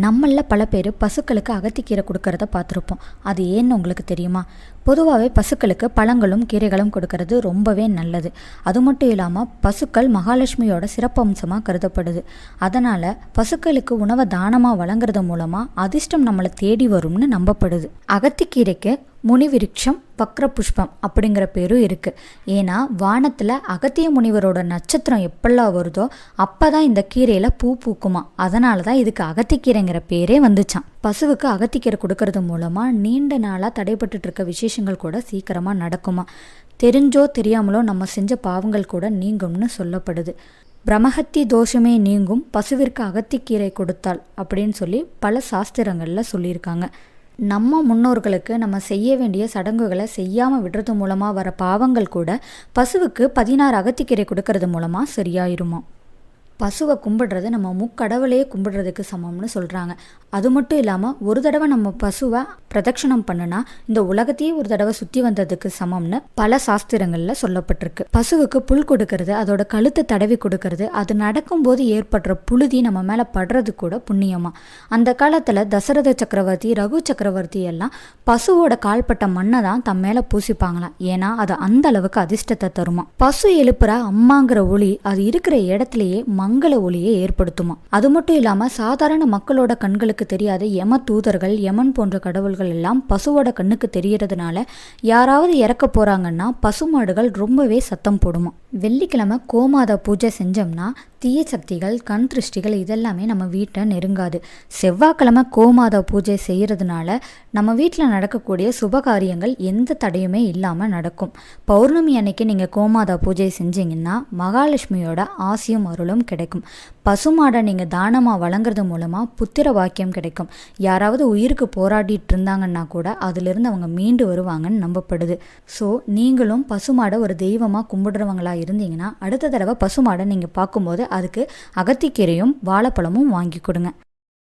நம்மளில் பல பேர் பசுக்களுக்கு அகத்திக்கீரை கொடுக்கறத பார்த்துருப்போம். அது ஏன்னு உங்களுக்கு தெரியுமா? பொதுவாகவே பசுக்களுக்கு பழங்களும் கீரைகளும் கொடுக்கறது ரொம்பவே நல்லது. அது மட்டும் இல்லாமல் பசுக்கள் மகாலட்சுமியோட சிறப்பம்சமாக கருதப்படுது. அதனால் பசுக்களுக்கு உணவை தானமாக வழங்குறது மூலமாக அதிர்ஷ்டம் நம்மளை தேடி வரும்னு நம்பப்படுது. அகத்திக்கீரைக்கு முனிவிருட்சம் வக்ர புஷ்பம் அப்படிங்கிற பேரும் இருக்குது ஏன்னா வானத்தில் அகத்திய முனிவரோட நட்சத்திரம் எப்பெல்லாம் வருதோ அப்போ தான் இந்த கீரையில் பூ பூக்குமா. அதனால தான் இதுக்கு அகத்திக்கீரைங்கிற பேரே வந்துச்சான் பசுவுக்கு அகத்திக்கீரை கொடுக்கறது மூலமாக நீண்ட நாளாக தடைப்பட்டு இருக்க விசேஷங்கள் கூட சீக்கிரமாக நடக்குமா? தெரிஞ்சோ தெரியாமலோ நம்ம செஞ்ச பாவங்கள் கூட நீங்கும்னு சொல்லப்படுது. பிரமஹத்தி தோஷமே நீங்கும் பசுவிற்கு அகத்திக்கீரை கொடுத்தால் அப்படின்னு சொல்லி பல சாஸ்திரங்களில் சொல்லியிருக்காங்க. நம்ம முன்னோர்களுக்கு நம்ம செய்ய வேண்டிய சடங்குகளை செய்யாமல் விடுறது மூலமாக வர பாவங்கள் கூட பசுவுக்கு பதினாறு அகத்திக்கீரை கொடுக்கறது மூலமாக சரியாயிருமா? பசுவை கும்பிடுறது நம்ம முக்கடவுளையே கும்பிடுறதுக்கு சமம்னு சொல்கிறாங்க அது மட்டும் இல்லாமல் ஒரு தடவை நம்ம பசுவை பிரதட்சணம் பண்ணுனா இந்த உலகத்தையே ஒரு தடவை சுற்றி வந்ததுக்கு சமம்னு பல சாஸ்திரங்களில் சொல்லப்பட்டிருக்கு. பசுவுக்கு புல் கொடுக்கறது அதோட கழுத்தை தடவி கொடுக்கறது அது நடக்கும்போது ஏற்படுற புழுதி நம்ம மேலே படுறது கூட புண்ணியமா. அந்த காலத்தில் தசரத சக்கரவர்த்தி ரகு சக்கரவர்த்தி எல்லாம் பசுவோட கால்பட்ட மண்ணை தான் தம் மேலே பூசிப்பாங்களாம். ஏன்னா அது அந்த அளவுக்கு அதிர்ஷ்டத்தை தருமா பசு எழுப்புற அம்மாங்கிற ஒளி அது இருக்கிற இடத்துலயே மங்கள ஒளியை ஏற்படுத்துமா? அது மட்டும் இல்லாம சாதாரண மக்களோட கண்களுக்கு தெரியாத யம தூதர்கள் யமன் போன்ற கடவுள்கள் எல்லாம் பசுவோட கண்ணுக்கு தெரியறதுனால யாராவது இறக்க போறாங்கன்னா பசுமாடுகள் ரொம்பவே சத்தம் போடுமா? வெள்ளிக்கிழமை கோமாதா பூஜை செஞ்சோம்னா தீய சக்திகள் கண் திருஷ்டிகள் இதெல்லாமே நம்ம வீட்டை நெருங்காது. செவ்வாய்க்கிழமை கோமாதா பூஜை செய்கிறதுனால நம்ம வீட்டில் நடக்கக்கூடிய சுபகாரியங்கள் எந்த தடையுமே இல்லாமல் நடக்கும். பௌர்ணமி அன்னைக்கு நீங்கள் கோமாதா பூஜை செஞ்சீங்கன்னா மகாலட்சுமியோட ஆசியும் அருளும் கிடைக்கும். பசுமாடை நீங்கள் தானமாக வழங்குறது மூலமாக புத்திர வாக்கியம் கிடைக்கும். யாராவது உயிருக்கு போராடிட்டு இருந்தாங்கன்னா கூட அதிலிருந்து அவங்க மீண்டு வருவாங்கன்னு நம்பப்படுது. ஸோ நீங்களும் பசுமாடை ஒரு தெய்வமாக கும்பிடுறவங்களா இருந்தீங்கன்னா அடுத்த தடவை பசுமாடை நீங்கள் பார்க்கும்போது அதுக்கு அகத்திக்கீரையும் வாழைப்பழமும் வாங்கி கொடுங்க.